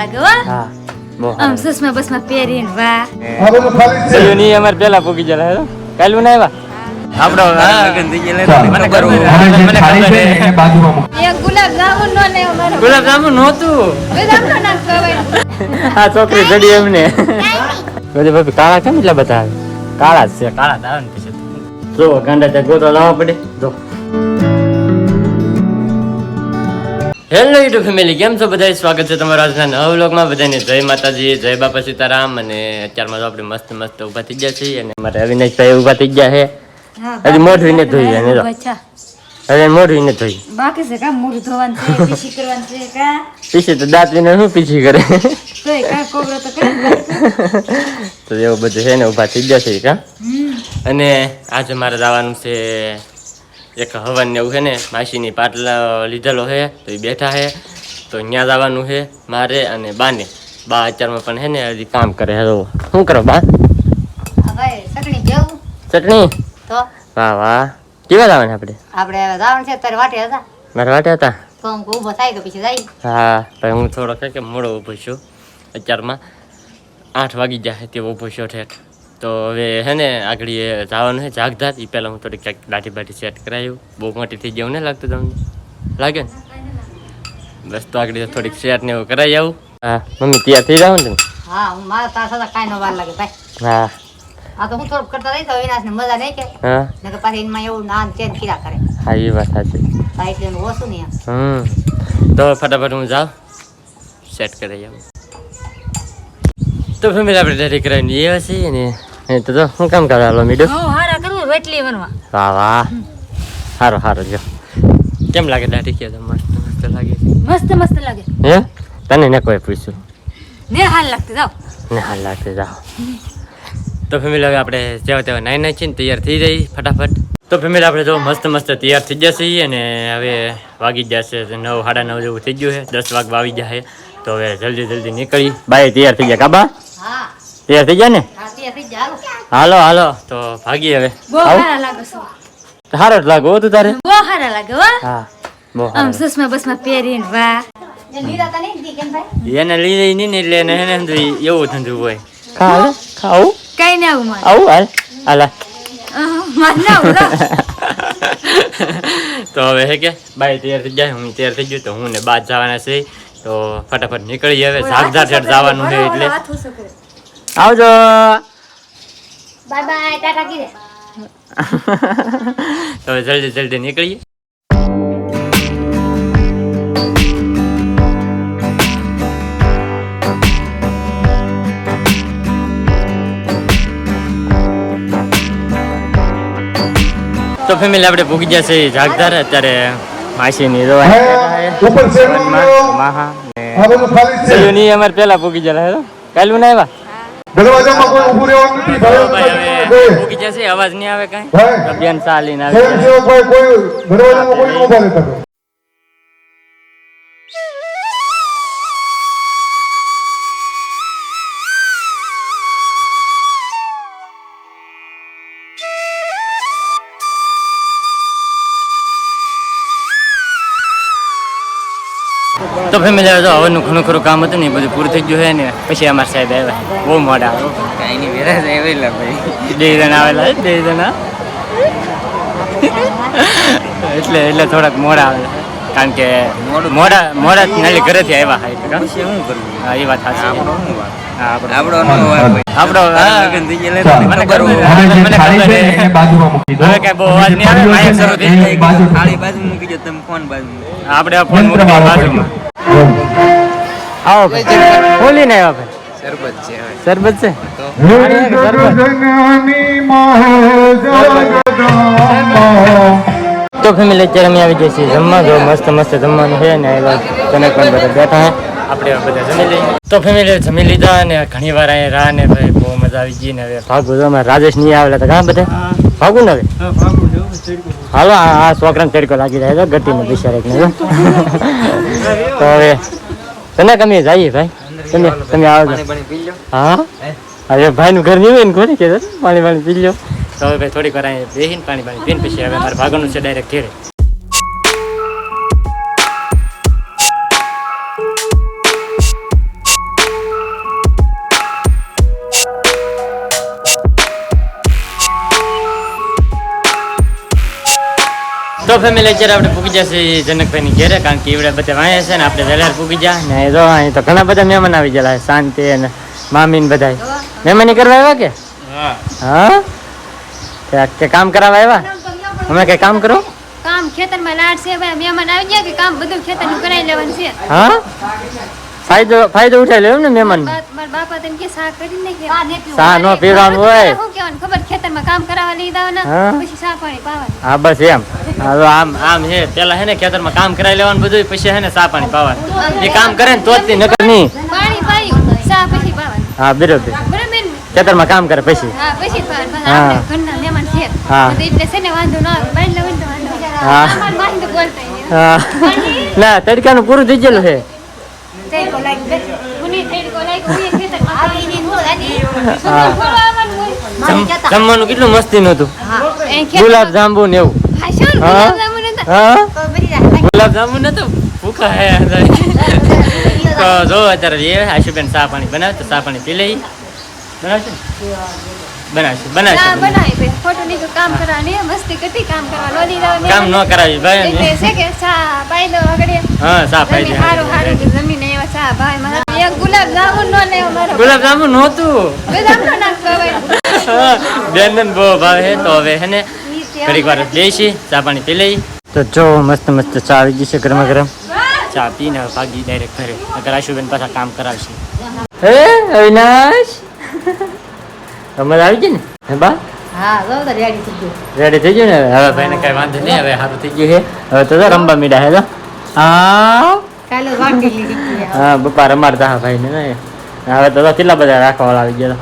લાગે હો. હા આમ ચશ્મા બસમાં પહેરીને વાહ. અમારે પેલા પૂગી હે. કાલુ ના આવ્યા? આપણો મને ખબર હવે જે મને ખબર હે. બાજુમાં એક ગુલાબ જામુન નો ને મારો ગુલાબ જાંબુ નહોતું. ગુલાબ નો નામ કહેવાય. આ છોકરી ચડી એમને. બધે ભાભી કાળા કેમ એટલા બધા કાળા જ છે કાળા જ આવે ને પછી. જો ગાંડા ત્યાં ગોતો લાવવા પડે. જો. હેલો યુટ્યુબ ફેમિલી કેમ છો? બધા સ્વાગત છે તમારા આજના નવા વ્લોગમાં. બધાને જય માતાજી જય બાપા સીતારામ. અને અત્યારમાં તો આપણે મસ્ત મસ્ત ઊભા થઈ ગયા છીએ. અને મારે અવિનાશભાઈ ઊભા થઈ ગયા છે. હજી મોઢું ને ધોઈ અને હવે મોઢું ને ધોઈ. બાકી છે કા મોઢું ધોવાનું છે પીસી કરવાનું છે કા? પીછી તો દાંત વિના શું પીછી કરે? તોય કા કોબરો તો કરી તો એવું બધું છે ને ઊભા થઈ ગયા છે કા? અને આજે મારે જવાનું છે એક હવન એવું છે ને માસીની પાટલા લીધેલો છે તો એ બેઠા છે તો ત્યાં જવાનું છે મારે અને બાને. બા અત્યારમાં પણ છે ને હજી કામ કરે હે તો શું કરો બા? ચટણી તો? વાહ વાહ. કેવા જવાના આપણે? આપણે જવાનું છે તારે વાટે હતા. મારે વાટે હતા? તો હું ઊભો થાય તો પછી જાય? હા ભાઈ હું થોડો કે મોડો ઊભો છું અત્યારમાં. આઠ વાગી જાય તે ઊભો છું ઠેઠ. તો હવે હે ને આગળ એ જવાનું છે જાગધાર એ પહેલાં હું થોડીક ક્યાંક દાઢી બાટી સેટ કરાયું. બહુ મોટી થઈ ગયું ને લાગતું તમને? લાગે ને? બસ તો આગળ થોડીક સેટ ને એવું કરાવી આવું. હા મમ્મી તૈયાર થઈ જાવ ને તમે? હા હું મારા તાર સાથે કાંઈ નો વાર લાગે ભાઈ. હા. આ તો હું થોડુંક કરતા રહી તો વિનાશને મજા નહીં કે. હા. નકર પાછી એમાં એવું નાન ચેન કીરા કરે. હા એ વાત સાચી. ભાઈ એટલે ઓછું નહીં હમ. તો ફટાફટ હું જાઉં. સેટ કરાવી આવું. તો ફેમિલી આપણે ડેરી કરાવીને એ હશે ને. એ તો હું કામ કરે હાલો મીડું? હું હારા કરું રોટલી બનવા વાહ વાહ. હારો હારો જો. કેમ લાગે દાઢી કે મસ્ત મસ્ત લાગે? મસ્ત મસ્ત લાગે. હે? તને ને કોઈ પૂછ્યું? ને હાલ લાગતી જાવ ને હાલ લાગતી જાવ તો ફેમિલી હવે આપણે જેવા તેવા નાઈ નાઈ છીએ ને તૈયાર થઈ જઈ ફટાફટ. તો ફેમિલી આપણે જો મસ્ત મસ્ત તૈયાર થઈ જશે અને હવે વાગી જશે નવ સાડા નવ જેવું થઈ ગયું છે. દસ વાગ આવી જાય તો હવે જલ્દી જલ્દી નીકળી. બાય તૈયાર થઈ ગયા કાબા તૈયાર થઈ ગયા ને? તે હાલો હાલો. તો ભાગી હવે? હારા લાગે જ તું તારે? બહુ હારા લાગે હો. હા બહુ આમ બસમાં પહેરીને વાહ એને લીધી નહીં એટલે એને એવું ધંધું હોય. ખાવ ખાવું કઈ ના આવું આવું હાલ હાલ હાલ. આહ, મારે ના આવું જાવ. તો હવે હે કે બાય તૈયાર થઈ જાય હું તૈયાર થઈ ગયો તો હું ને બાદ જવાના છે. તો ફટાફટ નીકળી હવે. ઝાકઝાર છેટ જવાનું છે એટલે. આવજો. બાય બાય ટાટા કી તો હવે જલ્દી જલ્દી નીકળીએ. તો ફેમિલી આપણે પૂગી જશે છે જાગદાર અત્યારે માસીની રોવા ઉપર માહા અમારે પેલા પૂગી જલા કાલુ ના આવ્યા? દરવાજામાં કોઈ ઊભું રહેવાનું નથી ભાઈ જશે અવાજ નહીં આવે કાંઈ? આવી સ્વયંસેવક ભાઈ કોઈ દરવાજામાં કોઈ ન ઊભા રહેતા તો ફેમિલી હવે તો હવનનું ઘણું ખરું કામ હતું ને એ બધું પૂરું થઈ ગયું હોય ને પછી અમારા સાહેબ આવ્યા. બહુ મોડા. બે જણા આવેલા બે જણા. એટલે એટલે થોડાક મોડા આવે. કારણ કે મોડા મોડા નાલી ઘરેથી આવ્યા હા એ વાત સાચી. આપણો આપણો. હવે. હવે આવે, આપણે ફોન મૂકી બાજુમાં. આવો ભાઈ. બોલી ને આવ્યા ભાઈ. શરબત છે. તો ફેમિલી અત્યારે અમે આવી જઈએ છીએ જમવા. જો મસ્ત મસ્ત જમવાનું છે ને એવા તને પણ બધા બેઠા હે આપણે બધા જમી લઈએ. તો ફેમિલી જમી લીધા અને ઘણી વાર અહીંયા રાહ ને ભાઈ બહુ મજા આવી ગઈ ને હવે ભાગું. તો રાજેશ નહીં આવેલા તો ઘણા બધા? ભાગું ને હવે? હાલો આ છોકરાને તડકો લાગી જાય તો ગતિને બિચારે તો હવે તને કમી જઈએ ભાઈ. તમે તમે આવજો. હા? હવે ભાઈનું ઘર નહીં હોય ને કોને કે પાણી પાણી પી લો તો હવે ભાઈ થોડીક વાર અહીંયા બેસીને પાણી પાણી પીને પછી હવે મારે ભાગવાનું છે ડાયરેક્ટ ઘેરે. ફેમિલી અત્યારે આપણે પૂગી જશે જનકભાઈની ઘેરે કારણ કે એવડે બધા વાંચે છે ને આપણે વહેલા પૂગી જા ને જો અહીં તો ઘણા બધા મહેમાન આવી ગયેલા શાંતિ અને મામી ને બધા મહેમાની કરવા આવ્યા કે? હા. કે- કે કામ કરાવવા આવ્યા? અમે કઈ કામ કરો? કામ ખેતરમાં લાડ છે ભાઈ મહેમાન આવી ગયા કે કામ બધું ખેતરનું કરાવી લેવાનું છે. હા? ફાયદો ફાયદો ઉઠાઈ લેવું ને મહેમાન. મારા બાપા તેમ કે શાક કરી ને પીવું. સા નો પીવાનું હોય. હું કહેવાનું ખબર? ખેતરમાં કામ કરાવવા લઈ દાવ હા. ને પછી સા પાણી પાવાનું. હા બસ એમ. હા તો આમ આમ હે પેલા હે ને ખેતરમાં કામ કરાવી લેવાનું બધું પછી હે ને સા પાણી પાવાનું. એ કામ કરે ને તો જ નકર નહીં. પાણી પાયું સા પછી પાવાનું. હા બરોબર. ખેતરમાં કામ કરે પછી. હા પછી પાવાનું. હા. ઘરના મહેમાન છે. હા. એટલે છે ને વાંધો ના આવે. બાઈને લઈને તો વાંધો હા. હા. ના તડકાનું પૂરું થઈ ગયેલું છે. જમવાનું કેટલું મસ્તી નતું હા. ગુલાબ જાંબુ ને એવું. ગુલાબ જાંબુ નતા? ભૂખા હે તો જો અત્યારે એ આશુબેન ચા પાણી બનાવે તો ચા પાણી પી લઈ બનાવશે બનાવશે બનાવશે બનાવી કામ કરવાની મસ્તી કરતી કામ કરવા લો કામ ન કરાવી ભાઈ છે કે ચા પાઈ દો આગળ હા ચા પાઈ દે હારું હારું જમીને એવા ચા ભાઈ મારા એક ગુલાબ જામુન નો મારો ગુલાબ જાંબુ નહોતું ગુલાબ નો બહુ ભાવે હે તો હવે હે ને ઘડીક વાર બેસી ચા પાણી પી લઈ. તો જો મસ્ત મસ્ત ચા આવી ગઈ છે ગરમા ગરમ ચા પીને ભાગી ડાયરેક્ટ ઘરે. અગર આશુબેન પાછા કામ કરાવશે. હે અવિનાશ? મજા આવી ગઈ ને? હે બા? હા જો તો રેડી થઈ ગયું. ને હવે ભાઈ ને? હવે? ભાઈને કઈ વાંધો નહીં હવે સારું થઈ ગયું છે. હવે તો જો રમવા મીડા હે તો લીધી હા બપા રમાડતા હા ભાઈ ને હવે તો કેટલા બધા રાખવાવાળા આવી ગયા.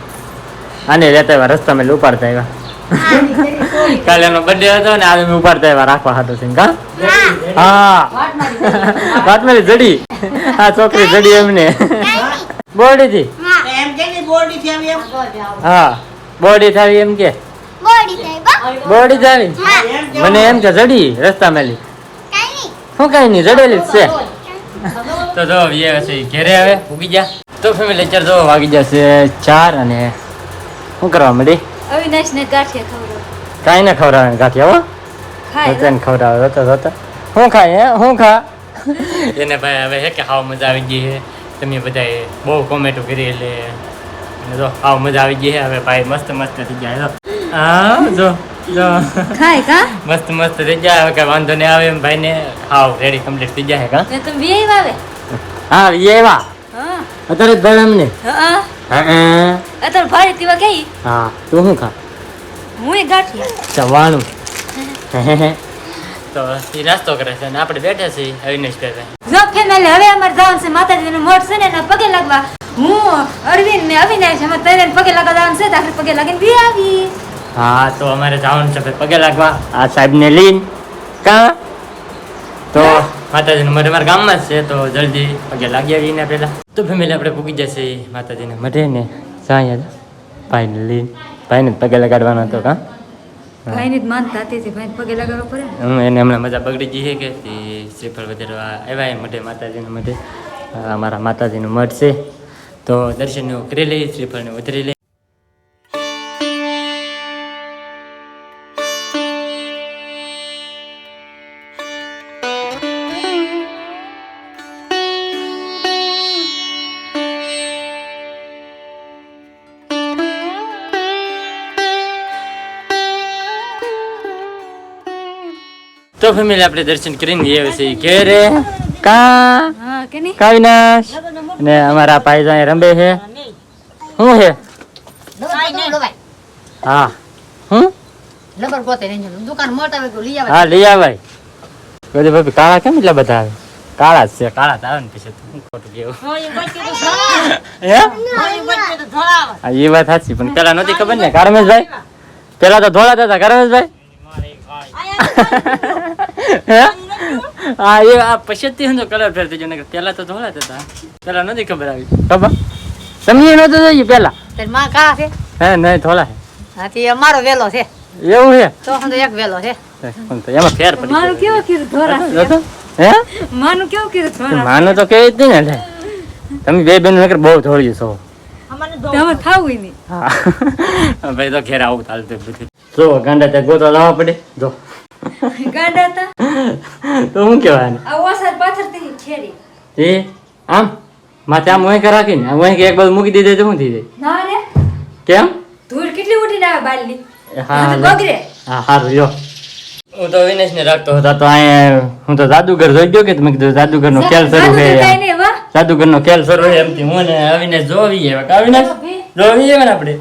આને રહેતા એવા રસ્તા મેં ઉપાડતા આવ્યા. કાલે એનો બર્થડે હતો ને આજે મેં ઉપાડતા આવ્યા રાખવા હતો છે હા. વાત મારી જડી. આ છોકરી જડી એમને. બોડી થી એમ કે ની બોડી છે એમ? હા. બોડી થાવી એમ કે? બોડી થાવી મને એમ કે જડી રસ્તા મેલી. શું કઈ નહીં જડેલી જ છે. તો જો હશે ઘેરે હવે ઉગી જા. તો ફેમિલી લેક્ચર જો વાગી જશે ચાર અને શું કરવા મળી અવિનાશ ને ગાંઠિયા ખવડાવ. કાંઈ ના ખવડાવે ગાંઠિયા હો. ખાય ખવડાવે રોતો રોતો. હું ખાય હે? હું ખા? એને ભાઈ હવે હે કે હાવ મજા આવી ગઈ છે તમે બધાએ બહુ કોમેન્ટો કરી એટલે જો હાવ મજા આવી ગઈ છે હવે ભાઈ મસ્ત મસ્ત થઈ ગયા હા જો. ખાય કા? મસ્ત મસ્ત થઈ જાય કઈ વાંધો નહીં આવે એમ. ભાઈને હાવ રેડી કમ્પ્લીટ થઈ જાય કા? ને તમે બે આવે હા એવા હા. અત્યારે જ ભાઈ અમને. હા હા. હા. અત્યારે ભાઈ તીવા કઈ હા તું શું ખા? હું એ ગાંઠિયા. ચવાણું. તો એ નાસ્તો કરે છે અને આપણે બેઠા છીએ અવિનેશ ભાઈ જો ફેમિલી હવે અમારે જવાનું છે માતાજીનું મોઢ છે ને એના પગે લાગવા. હું અરવિંદ ને અવિનાશ અમે તૈયાર પગે લાગવા જવાનું છે તો આપણે પગે લાગીને બી આવી હા તો અમારે જવાનું છે પગે લાગવા. આ સાહેબને લઈને. કા? તો માતાજીનું મઢ અમારા ગામમાં જ છે તો જલ્દી પગે લાગી આવીને પહેલા. તો ફેમિલી આપણે પૂગી જશે. માતાજીને મઢે ને જાય ભાઈને લઈને. ભાઈને પગે લગાડવાનો હતો કા? ભાઈની જ માનતા હતી ભાઈ પગે લગાવવા પડે હું એને હમણાં મજા બગડી ગઈ છે કે તે શ્રીફળ વધારવા આવ્યા એ મઢે માતાજીના મઢે. અમારા માતાજીનું મઢ છે. તો દર્શન કરી લઈએ શ્રીફળને વધારી લઈએ. તો ફેમિલી આપણે દર્શન કરીને જઈએ છીએ ઘેરે. કા? કાવિનાશ. ને અમારા ભાઈ જાય રંબે છે. શું છે? હા. હું? લઈ આવે હા લઈ બધી ભાભી કાળા કેમ એટલા બધા આવે? કાળા જ છે કાળા આવે ને પછી ખોટું કેવું હા એ વાત સાચી પણ પેલા નહોતી ખબર ને કારમેશભાઈ પેલા તો ધોળા હતા કારમેશભાઈ હે હા એ આ પછી જ તો કલર ફેર થઈ ગયો પેલા તો ધોળા હતા પેલા નથી ખબર આવી ખબર તમને નહોતું જોઈએ પેલા માં છે હે નહીં ધોળા હાથી અમારો વેલો છે છે એવું છે તો એક વેલો છે એમાં ફેર પડી મારું કેવું કીધું ધોરા હે માનું કેવું કીધું ધોરા માનો તો કેવી જ નહીં ને તમે બે બેન નકર બહુ થોડી છો તમે થાવું નહીં ભાઈ તો ઘેર આવું ચાલતું બધું જો ગાંડા ત્યાં ગોતો લાવવા પડે. જો. ગાંડા તા? તો શું કહેવાય આને? આ ઓસર પાથરથી છેરી એ આમ? માથે આમ વહેંકે રાખીને? ઓય કે એક બાજુ મૂકી દીધે તો હું થઈ જાય? ના રે. કેમ? ધૂળ કેટલી ઉઠી ના બાલની? હા લે. હા. સારું લ્યો. હું તો વિનેશ ને રાખતો હતો. તો અહીંયા હું તો જાદુગર જોઈ ગયો કે તમે કીધું જાદુગર નો ખેલ શરૂ છે તો. જાદુગર નો ખેલ શરૂ એમથી હું ને અવિનેશ જોવી કા અવિનાશ? જોવી ને આપણે?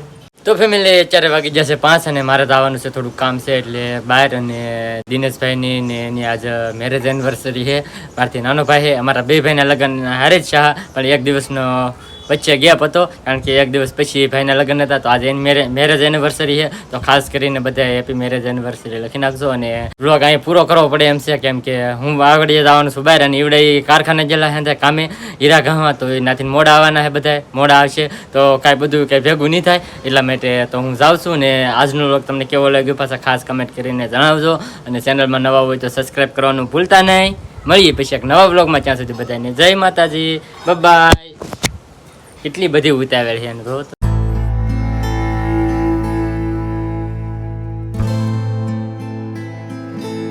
તો ફેમિલી અત્યારે વાગી જશે પાંચ અને મારે તો આવવાનું છે થોડુંક કામ છે એટલે બહાર અને દિનેશભાઈની ને એની આજ મેરેજ એનિવર્સરી છે. મારાથી નાનો ભાઈ છે, અમારા બે ભાઈના લગ્ન હારે જ શાહ, પણ એક દિવસનો વચ્ચે ગેપ હતો, કારણ કે એક દિવસ પછી ભાઈના લગ્ન હતા, તો આજે એની મેરેજ એનિવર્સરી છે. તો ખાસ કરીને બધા હેપી મેરેજ એનિવર્સરી લખી નાખજો અને બ્લોગ અહીં પૂરો કરવો પડે એમ છે, કેમ કે હું આગળ જવાનું છું બહાર અને ઈવડે કારખાને ગયેલા છે કામે હીરા ગામમાં તો એનાથી મોડા આવવાના છે બધા મોડા આવશે. તો કાંઈ બધું કંઈ ભેગું નહીં થાય, એટલા માટે તો હું જાઉં છું ને આજનો લોક તમને કેવો લાગ્યો પાછા ખાસ કમેન્ટ કરીને જણાવજો. અને ચેનલમાં નવા હોય તો સબસ્ક્રાઈબ કરવાનું ભૂલતા નહીં. મળીએ પછી એક નવા બ્લોગમાં ત્યાં સુધી બધાને જય માતાજી બાય કેટલી બધી ઉતાવળ છે એને તો